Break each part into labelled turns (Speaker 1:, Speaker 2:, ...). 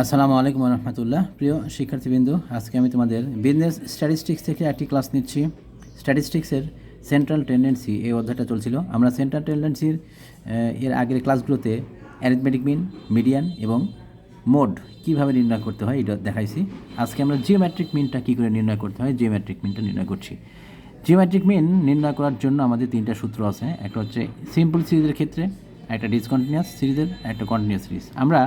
Speaker 1: আসসালামু আলাইকুম রহমতুল্লাহ। প্রিয় শিক্ষার্থীবৃন্দ, আজকে আমি তোমাদের বিজনেস স্ট্যাটিস্টিক্স থেকে একটি ক্লাস নিচ্ছি। স্ট্যাটিস্টিক্সের সেন্ট্রাল টেন্ডেন্সি এই অধ্যায়টা চলছিল। আমরা সেন্ট্রাল টেন্ডেন্সির এর আগের ক্লাসগুলোতে অ্যারিথমেটিক মিন মিডিয়ান এবং মোড কীভাবে নির্ণয় করতে হয় এটা দেখাইছি। আজকে আমরা জিওমেট্রিক মিনটা কী করে নির্ণয় করতে হয় জিওমেট্রিক মিনটা নির্ণয় করছি। জিওমেট্রিক মিন নির্ণয় করার জন্য আমাদের তিনটা সূত্র আছে। একটা হচ্ছে সিম্পল সিরিজের ক্ষেত্রে, একটা ডিসকন্টিনিউয়াস সিরিজের একটা কন্টিনিউয়াস সিরিজ আমরা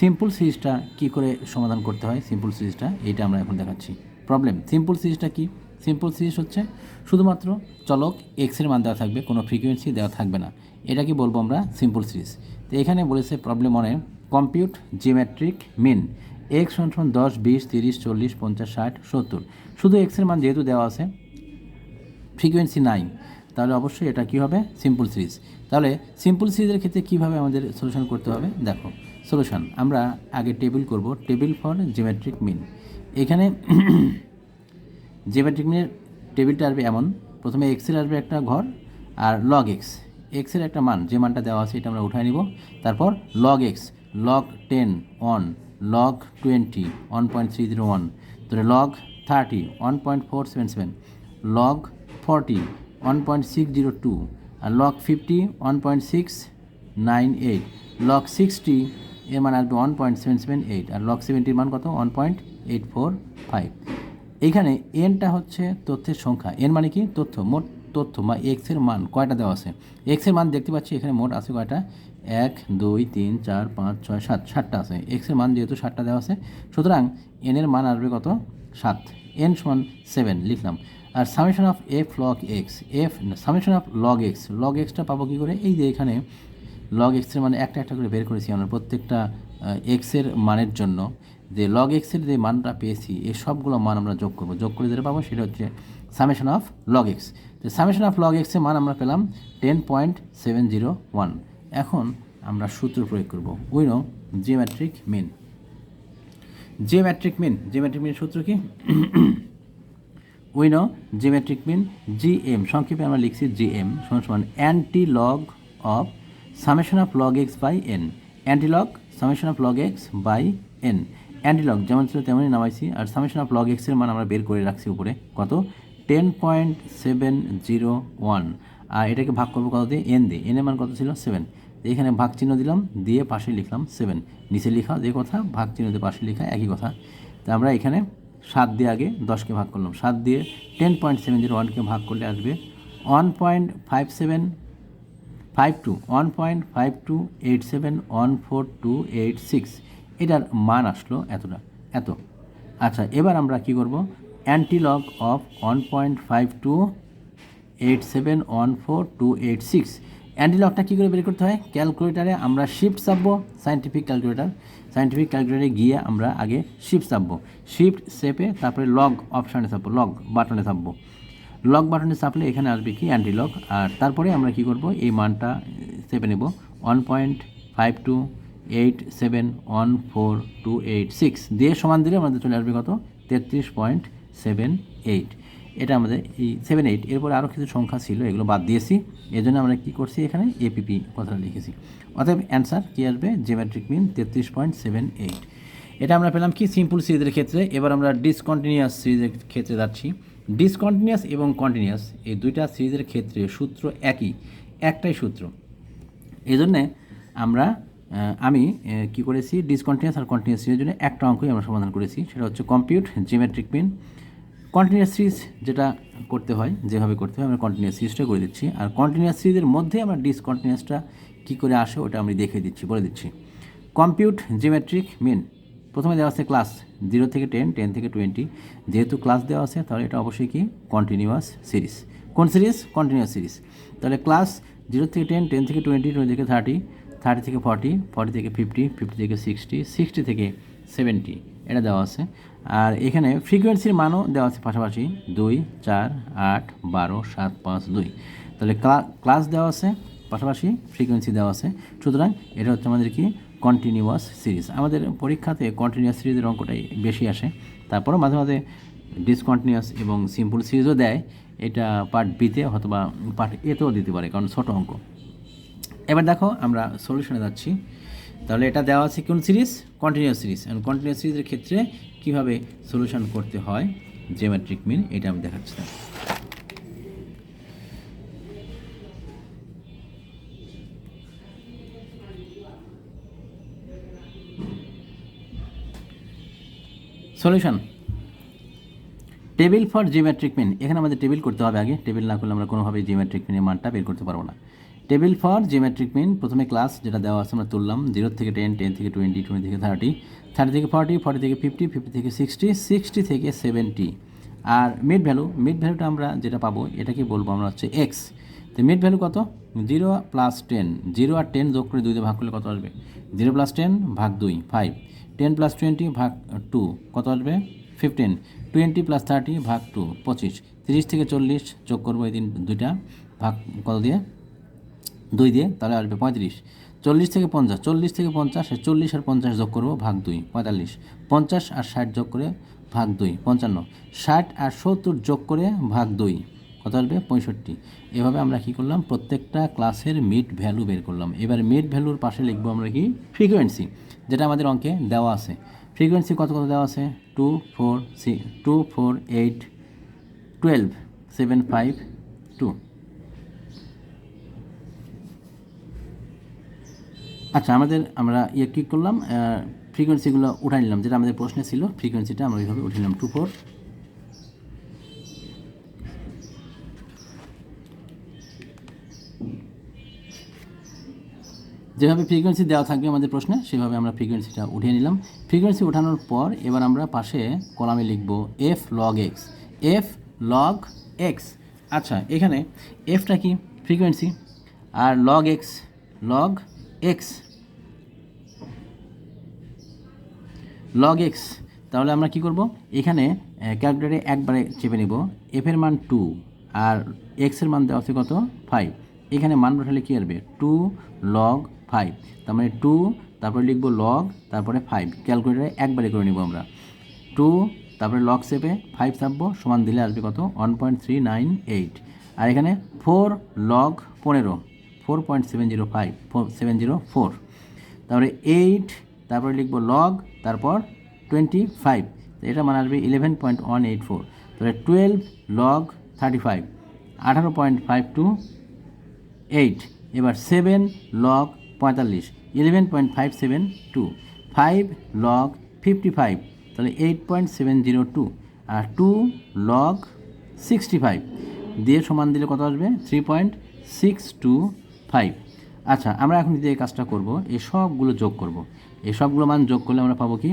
Speaker 1: সিম্পল সিরিজটা কী করে সমাধান করতে হয়? সিম্পল সিরিজটা এইটা আমরা এখন দেখাচ্ছি। প্রবলেম সিম্পল সিরিজটা কি? সিম্পল সিরিজ হচ্ছে শুধুমাত্র চলক এক্সের মান দেওয়া থাকবে, কোনো ফ্রিকোয়েন্সি দেওয়া থাকবে না। এটা কি বলব আমরা? সিম্পল সিরিজ তো এখানে বলেছে প্রবলেম অনে কম্পিউট জিওমেট্রিক মিন এক্স সমান দশ, বিশ, তিরিশ, চল্লিশ, পঞ্চাশ, ষাট, সত্তর। শুধু এক্সের মান যেহেতু দেওয়া আছে ফ্রিকোয়েন্সি নাই তাহলে অবশ্যই এটা কী হবে? সিম্পল সিরিজ তাহলে সিম্পল সিরিজের ক্ষেত্রে কীভাবে আমাদের সলিউশন করতে হবে? দেখো সলিউশন আমরা আগে টেবিল করব। টেবিল ফর জিওমেট্রিক মিন এখানে জিওমেট্রিক মিনের টেবিলটা আসবে এমন। প্রথমে এক্সের আসবে একটা ঘর আর লগ এক্স এক্সের একটা মান, যে মানটা দেওয়া আছে এটা আমরা উঠায় নিব। তারপর log X log ten one log twenty one point three zero one তাহলে log thirty one point four seven seven log forty one point six zero two আর log fifty one point six nine eight log sixty এর মান আসবে one point seven seven eight আর lock সেভেন্টির মান কত? One point eight four five এইখানে এনটা হচ্ছে তথ্যের সংখ্যা। এন মানে কি? তথ্য, মোট তথ্য বা এক্সের মান কয়টা দেওয়া আছে? এক্সের মান দেখতে পাচ্ছি এখানে মোট আছে কয়টা? এক, দুই, তিন, চার, পাঁচ, ছয়, সাত, সাতটা আছে। এক্সের মান যেহেতু সাতটা দেওয়া আছে, সুতরাং এনের মান আসবে কত? সাত। এন সমান সেভেন লিখলাম। আর summation of F log X F summation of log X log extra পাবো কী করে? এই যে এখানে লগ এক্সের মানে একটা একটা করে বের করেছি আমরা প্রত্যেকটা এক্সের মানের জন্য। যে লগ এক্সের যে মানটা পেয়েছি, এই সবগুলো মান আমরা যোগ করব। যোগ করে যেটা পাবো সেটা হচ্ছে সামেশন অফ লগ এক্স তো সামেশন অফ লগ এক্সের মান আমরা পেলাম ten point seven zero one এখন আমরা সূত্র প্রয়োগ করব। We know geometric mean geometric mean geometric mean সূত্র কি? We we know geometric mean G M সংক্ষেপে আমরা লিখছি জি এম সমান সমান anti log of summation of log x by n antilog summation of log x by n antilog যেমন ছিল তেমনই নামাইছি, আর সামেশন অফ লগ এক্সের মান আমরা বের করে রাখছি উপরে, কত? Ten point seven zero one আর এটাকে ভাগ করব কত দিয়ে? এন দিয়ে। এন এর মান কত ছিল? সেভেন এখানে ভাগ চিহ্ন দিলাম, দিয়ে পাশে লিখলাম সেভেন নিচে লেখা যে কথা, ভাগ চিহ্ন দিয়ে পাশে লেখা একই কথা। তো আমরা এখানে সাত দিয়ে আগে দশকে ভাগ করলাম। সাত দিয়ে টেন পয়েন্ট সেভেন জিরো ওয়ানকে ভাগ করলে আসবে one point five seven five two one point five two eight seven one four two eight six এটার মান আসলো এতটা, এত। আচ্ছা এবার আমরা কি করব? Antilog of one point five two eight seven one four two eight six অ্যান্টিলগটা কী করে বের করতে হয়? ক্যালকুলেটারে আমরা শিফট চাপবো সাইন্টিফিক ক্যালকুলেটার সাইন্টিফিক ক্যালকুলেটারে গিয়ে আমরা আগে শিফট চাপবো। শিফট সেপে তারপরে লগ অপশানে চাপবো লগ বাটনে চাপবো। লক বাটনে চাপলে এখানে আসবে কি অ্যান্টি লক আর তারপরে আমরা কি করব? এই মানটা চেপে নেব। One point five two eight seven one four two eight six দিয়ে সমান দিলে আমাদের চলে আসবে কত? তেত্রিশ পয়েন্ট সেভেন এইট এটা আমাদের এই সেভেন এইট এরপরে আরও কিছু সংখ্যা ছিল, এগুলো বাদ দিয়েছি। এই জন্য আমরা কী করছি এখানে? এপিপি কথাটা লিখেছি। অতএব অ্যান্সার কী আসবে? জিওমেট্রিক মিন তেত্রিশ পয়েন্ট সেভেন এইট এটা আমরা পেলাম কি? সিম্পল সিরিজের ক্ষেত্রে। এবার আমরা ডিসকন্টিনিউয়াস সিরিজের ক্ষেত্রে যাচ্ছি। ডিসকন্টিনিউয়াস এবং কন্টিনিউয়াস এই দুইটা সিরিজের ক্ষেত্রে সূত্র একই, একটাই সূত্র। এই জন্যে আমরা আমি কি করেছি? ডিসকন্টিনিউয়াস আর কন্টিনিউয়াস সিরিজের জন্য একটা অঙ্কই আমরা সমাধান করেছি। সেটা হচ্ছে compute geometric mean continuous series যেটা করতে হয়, যেভাবে করতে হয়, আমরা কন্টিনিউয়াস সিরিজটা করে দিচ্ছি। আর কন্টিনিউয়াস সিরিজের মধ্যে আমরা ডিসকন্টিনিউয়াসটা কী করে আসে, ওটা আমি দেখিয়ে দিচ্ছি, বলে দিচ্ছি। কম্পিউট জিওমেট্রিক মিন প্রথমে দেওয়া আছে ক্লাস জিরো থেকে টেন টেন থেকে টোয়েন্টি যেহেতু ক্লাস দেওয়া আছে, তাহলে এটা অবশ্যই কি? কন্টিনিউয়াস সিরিজ কোন সিরিজ কন্টিনিউয়াস সিরিজ তাহলে ক্লাস জিরো থেকে টেন টেন থেকে টোয়েন্টি টোয়েন্টি থেকে থার্টি থার্টি থেকে ফর্টি ফর্টি থেকে ফিফটি ফিফটি থেকে সিক্সটি সিক্সটি থেকে সেভেন্টি এটা দেওয়া আছে। আর এখানে ফ্রিকোয়েন্সির মানও দেওয়া আছে পাশাপাশি। দুই, চার, আট, বারো, সাত, পাঁচ, দুই। তাহলে ক্লাস দেওয়া আছে, পাশাপাশি ফ্রিকোয়েন্সি দেওয়া আছে। সুতরাং এটা হচ্ছে আমাদের কি? কন্টিনিউয়াস সিরিজ আমাদের পরীক্ষাতে কন্টিনিউয়াস সিরিজের অঙ্কটাই বেশি আসে। তারপরও মাঝে মাঝে ডিসকন্টিনিউয়াস এবং সিম্পল সিরিজও দেয়। এটা পার্ট বিতে অথবা পার্ট এতেও দিতে পারে, কারণ ছোট অঙ্ক। এবার দেখো আমরা সলিউশনে যাচ্ছি। তাহলে এটা দেওয়া আছে কোন সিরিজ কন্টিনিউয়াস সিরিজ এবং কন্টিনিউয়াস সিরিজের ক্ষেত্রে কীভাবে সলিউশন করতে হয়? জিওমেট্রিক মিন এটা আমি দেখাচ্ছি। Solution table for geometric mean এখানে আমাদের টেবিল করতে হবে আগে। টেবিল না করলে আমরা কোনোভাবেই জিওমেট্রিক মিনের মানটা বের করতে পারব না। টেবিল ফর জিওমেট্রিক মিন প্রথমে ক্লাস যেটা দেওয়া আছে আমরা তুললাম জিরো থেকে টেন টেন থেকে টোয়েন্টি টোয়েন্টি থেকে থার্টি থার্টি থেকে ফর্টি ফর্টি থেকে ফিফটি ফিফটি থেকে সিক্সটি সিক্সটি থেকে সেভেন্টি আর মিড ভ্যালু মিড ভ্যালুটা আমরা যেটা পাবো এটাকে বলব আমরা হচ্ছে এক্স তো মিড ভ্যালু কত? জিরো প্লাস টেন জিরো আর টেন যোগ করে দুই দিয়ে ভাগ করলে কত আসবে? জিরো প্লাস টেন ভাগ দুই ফাইভ টেন প্লাস টোয়েন্টি ভাগ টু, কত আসবে? ফিফটিন। টোয়েন্টি প্লাস থার্টি ভাগ টু, পঁচিশ। তিরিশ থেকে চল্লিশ যোগ করব এই দিন দুইটা। ভাগ কত দিয়ে? দুই দিয়ে, তাহলে আসবে পঁয়ত্রিশ। চল্লিশ থেকে পঞ্চাশ, চল্লিশ থেকে পঞ্চাশ, আর চল্লিশ আর পঞ্চাশ যোগ করব ভাগ দুই, পঁয়তাল্লিশ। পঞ্চাশ আর ষাট যোগ করে ভাগ দুই, পঞ্চান্ন। ষাট আর সত্তর যোগ করে ভাগ দুই। কত আসবে? পঁয়ষট্টি। এভাবে আমরা কী করলাম? প্রত্যেকটা ক্লাসের মিড ভ্যালু বের করলাম। এবার মিড ভ্যালুর পাশে লিখব আমরা কি? ফ্রিকোয়েন্সি যেটা আমাদের অঙ্কে দেওয়া আছে। ফ্রিকোয়েন্সি কত কত দেওয়া আছে? Two four C two four eight twelve seven five two আচ্ছা আমাদের আমরা ইয়ে কী করলাম ফ্রিকোয়েন্সিগুলো উঠাই নিলাম, যেটা আমাদের প্রশ্নে ছিল ফ্রিকোয়েন্সিটা আমরা ওইভাবে উঠে নিলাম। টু ফোর যেভাবে ফ্রিকোয়েন্সি দেওয়া থাকবে আমাদের প্রশ্নে, সেভাবে আমরা ফ্রিকোয়েন্সিটা উঠিয়ে নিলাম। ফ্রিকোয়েন্সি ওঠানোর পর এবার আমরা পাশে কলামে লিখব F log X F log X আচ্ছা এখানে এফটা কি? ফ্রিকোয়েন্সি আর log X log X log X তাহলে আমরা কি করব? এখানে ক্যালকুলেটারে একবারে চেপে নেব। এফের মান টু আর এক্সের মান দেওয়া আছে কত? ফাইভ এখানে মান বসালে কী আসবে? টু লগ ফাইভ তার মানে টু তারপরে লিখব লগ তারপরে ফাইভ ক্যালকুলেটারে একবারে করে নেব আমরা। টু তারপরে লগ সেপে ফাইভ চাপবো সমান দিলে আসবে কত? One point three nine eight আর এখানে ফোর লগ পনেরো। Four point seven zero five four seven zero four তারপরে এইট তারপরে লিখব লগ তারপর টোয়েন্টি ফাইভ এটা মানে আসবে eleven point one eight four তাহলে টুয়েলভ লগ থার্টি ফাইভ আঠারো পয়েন্ট ফাইভ টু এইট এবার সেভেন লগ পঁয়তাল্লিশ eleven point five seven two five log fifty five তাহলে eight point seven zero two আর two log sixty five দিয়ে সমান দিলে কত আসবে? Three point six two five আচ্ছা আমরা এখন যে কাজটা করব, এই সবগুলো যোগ করব। এই সবগুলো মান যোগ করলে আমরা পাবো কি?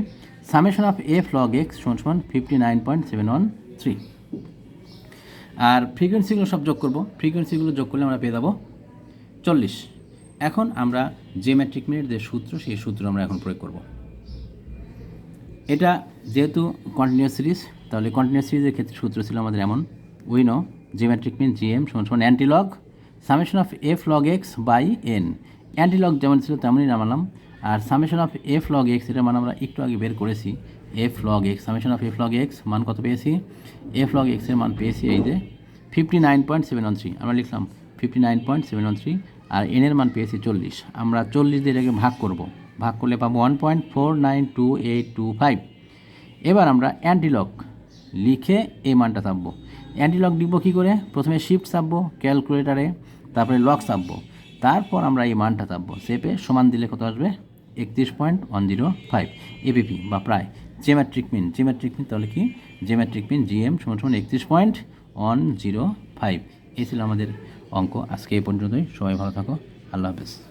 Speaker 1: Summation of F log X সমান সমান fifty nine point seven one three আর ফ্রিকোয়েন্সিগুলো সব যোগ করব। ফ্রিকোয়েন্সিগুলো যোগ করলে আমরা পেয়ে যাব চল্লিশ। এখন আমরা জিওমেট্রিক মিনিট যে সূত্র, সেই সূত্র আমরা এখন প্রয়োগ করব। এটা যেহেতু কন্টিনিউয়াস সিরিজ তাহলে কন্টিনিউয়াস সিরিজের ক্ষেত্রে সূত্র ছিল আমাদের এমন। We know geometric mean GM সমান সমান antilog summation of F log X by N antilog যেমন ছিল তেমনই নামালাম। আর summation of F log X এটা মান আমরা একটু আগে বের করেছি। F log X summation of F log X মান কত পেয়েছি? এফ লগ এক্সের মান পেয়েছি এই যে fifty nine point seven one three আমরা লিখলাম fifty nine point seven three আর এনের মান পেয়েছি চল্লিশ। আমরা চল্লিশ দিয়ে এটাকে ভাগ করব। ভাগ করলে পাবো one point four nine two eight two five এবার আমরা অ্যান্টিলক লিখে এই মানটা চাপবো অ্যান্টিলক লিখব কী করে? প্রথমে শিফট চাপবো ক্যালকুলেটারে তারপরে লক চাপবো তারপর আমরা এই মানটা চাপবো সেপে সমান দিলে কত আসবে? একত্রিশ পয়েন্ট ওয়ান জিরো ফাইভ এপিপি বা প্রায়। জেমেট্রিক মিন জেমেট্রিক মিন তাহলে কি? জেমেট্রিক মিন জিএম সমান সমান একত্রিশ পয়েন্ট ওয়ান জিরো ফাইভ এই ছিল আমাদের অঙ্ক আজকে এই পর্যন্তই। সবাই ভালো থাকো। আল্লাহ হাফেজ।